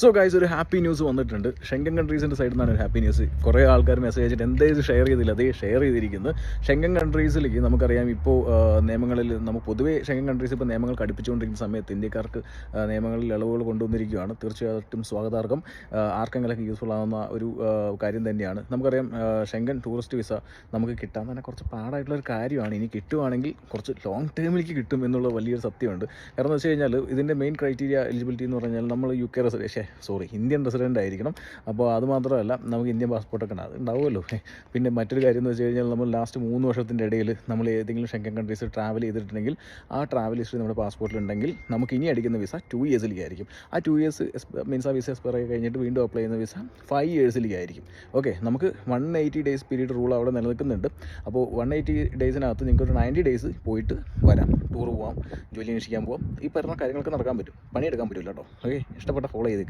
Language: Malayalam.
സോ ഗൈസ് ഒരു ഹാപ്പി ന്യൂസ് വന്നിട്ടുണ്ട്. ഷെങ്കൻ കൺട്രീസിന്റെ സൈഡിൽ നിന്നാണ് ഒരു ഹാപ്പി ന്യൂസ് കുറേ ആൾക്കാർ മെസ്സേജ് ആയിട്ട് എന്തേ ഇത് ഷെയർ ചെയ്തില്ല. അതേ ഷെയർ ചെയ്തിരിക്കുന്നത് ഷെങ്കൻ കൺട്രീസിലേക്ക് നമുക്കറിയാം ഇപ്പോൾ നിയമങ്ങളിൽ നമുക്ക് പൊതുവേ ഷെങ്കൻ കൺട്രീസ് ഇപ്പോൾ നിയമങ്ങൾ കടുപ്പിച്ചുകൊണ്ടിരിക്കുന്ന സമയത്ത് ഇന്ത്യക്കാർക്ക് നിയമങ്ങളിൽ ഇളവുകൾ കൊണ്ടുവന്നിരിക്കുകയാണ്. തീർച്ചയായിട്ടും സ്വാഗതാർഹം. ആർക്കെങ്കിലൊക്കെ യൂസ്ഫുൾ ആവുന്ന ഒരു കാര്യം തന്നെയാണ്. നമുക്കറിയാം ഷെങ്കൻ ടൂറിസ്റ്റ് വിസ നമുക്ക് കിട്ടാൻ തന്നെ കുറച്ച് പാടായിട്ടുള്ള ഒരു കാര്യമാണ്. ഇനി കിട്ടുവാണെങ്കിൽ കുറച്ച് ലോങ് ടേമിലേക്ക് കിട്ടും എന്നുള്ള വലിയൊരു സത്യമുണ്ട്. കാരണം എന്ന് വെച്ച് കഴിഞ്ഞാൽ ഇതിന്റെ മെയിൻ ക്രൈറ്റീരിയ എലിജിബിലിറ്റി എന്ന് പറഞ്ഞാൽ നമ്മൾ U K resident sorry Indian resident ആയിരിക്കണം. അപ്പോൾ അത് മാത്രമല്ല നമുക്ക് ഇന്ത്യൻ പാസ്പോർട്ടൊക്കെ ഉണ്ടാവുമല്ലോ. പിന്നെ മറ്റൊരു കാര്യം എന്ന് വെച്ച് കഴിഞ്ഞാൽ നമ്മൾ ലാസ്റ്റ് മൂന്ന് വർഷത്തിന്റെ ഇടയിൽ നമ്മൾ ഏതെങ്കിലും ഷെങ്കൻ കൺട്രീസ് ട്രാവൽ ചെയ്തിട്ടുണ്ടെങ്കിൽ ആ ട്രാവൽ ഹിസ്റ്ററി നമ്മുടെ പാസ്പോർട്ടിലുണ്ടെങ്കിൽ നമുക്ക് ഇനി അടിക്കുന്ന വിസ ടു ഇയേഴ്സിലേക്ക് ആയിരിക്കും. ആ ടു ഇയേഴ്സ് മീൻസ് ആ വിസ എക്സ്പയർ ആയി കഴിഞ്ഞിട്ട് വീണ്ടും അപ്ലൈ ചെയ്യുന്ന വിസ ഫൈവ് ഇയേഴ്സിലേക്ക് ആയിരിക്കും. ഓക്കെ നമുക്ക് one eighty days period rule അവിടെ നിലനിൽക്കുന്നുണ്ട്. അപ്പോൾ വൺ എയ്റ്റി ഡേയ്സിനകത്ത് നിങ്ങൾക്ക് ഒരു നയന്റി ഡേയ്സ് പോയിട്ട് വരാം. ടൂർ പോവാം ജോലി അന്വേഷിക്കാൻ പോവാം. ഈ പറഞ്ഞ കാര്യങ്ങളൊക്കെ നടക്കാൻ പറ്റും. പണിയെടുക്കാൻ പറ്റില്ല കേട്ടോ. ഓക്കെ ഇഷ്ടപ്പെട്ട ഫോളോ ചെയ്തേക്ക്.